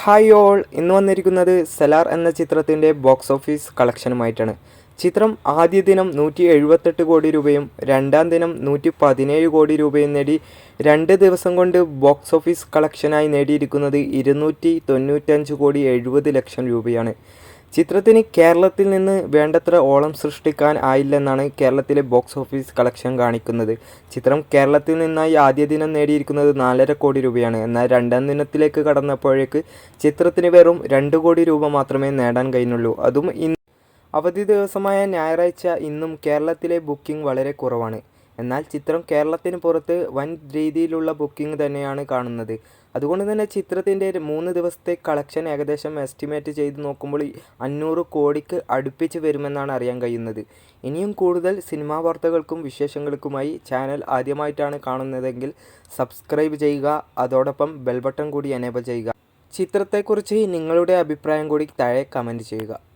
Hi all ഇന്ന് വന്നിരിക്കുന്നത് cellar എന്ന ചിത്രത്തിന്റെ ബോക്സ് ഓഫീസ് കളക്ഷനുമായിട്ടാണ് ചിത്രം ആദ്യ ദിനം നൂറ്റി എഴുപത്തെട്ട് കോടി രൂപയും രണ്ടാം ദിനം നൂറ്റി പതിനേഴ് കോടി രൂപയും നേടി രണ്ട് ദിവസം കൊണ്ട് ബോക്സ് ഓഫീസ് കളക്ഷനായി നേടിയിരിക്കുന്നത് ഇരുന്നൂറ്റി തൊണ്ണൂറ്റഞ്ച് കോടി എഴുപത് ലക്ഷം രൂപയാണ്. ചിത്രത്തിന് കേരളത്തിൽ നിന്ന് വേണ്ടത്ര ഓളം സൃഷ്ടിക്കാൻ ആയില്ലെന്നാണ് കേരളത്തിലെ ബോക്സ് ഓഫീസ് കളക്ഷൻ കാണിക്കുന്നത്. ചിത്രം കേരളത്തിൽ നിന്നായി ആദ്യ ദിനം നേടിയിരിക്കുന്നത് നാലര കോടി രൂപയാണ്. എന്നാൽ രണ്ടാം ദിനത്തിലേക്ക് കടന്നപ്പോഴേക്ക് ചിത്രത്തിന് വെറും രണ്ട് കോടി രൂപ മാത്രമേ നേടാൻ കഴിഞ്ഞുള്ളൂ. അതും അവധി ദിവസമായ ഞായറാഴ്ച ഇന്നും കേരളത്തിലെ ബുക്കിംഗ് വളരെ കുറവാണ്. എന്നാൽ ചിത്രം കേരളത്തിന് പുറത്ത് വൻ രീതിയിലുള്ള ബുക്കിംഗ് തന്നെയാണ് കാണുന്നത്. അതുകൊണ്ട് തന്നെ ചിത്രത്തിന്റെ മൂന്ന് ദിവസത്തെ കളക്ഷൻ ഏകദേശം എസ്റ്റിമേറ്റ് ചെയ്ത് നോക്കുമ്പോൾ അഞ്ഞൂറ് കോടിക്ക് അടുപ്പിച്ച് വരുമെന്നാണ് അറിയാൻ കഴിയുന്നത്. ഇനിയും കൂടുതൽ സിനിമാ വാർത്തകൾക്കും വിശേഷങ്ങൾക്കുമായി ചാനൽ ആദ്യമായിട്ടാണ് കാണുന്നതെങ്കിൽ സബ്സ്ക്രൈബ് ചെയ്യുക അതോടൊപ്പം ബെൽബട്ടൺ കൂടി എനേബിൾ ചെയ്യുക. ചിത്രത്തെക്കുറിച്ച് നിങ്ങളുടെ അഭിപ്രായം കൂടി താഴെ കമന്റ് ചെയ്യുക.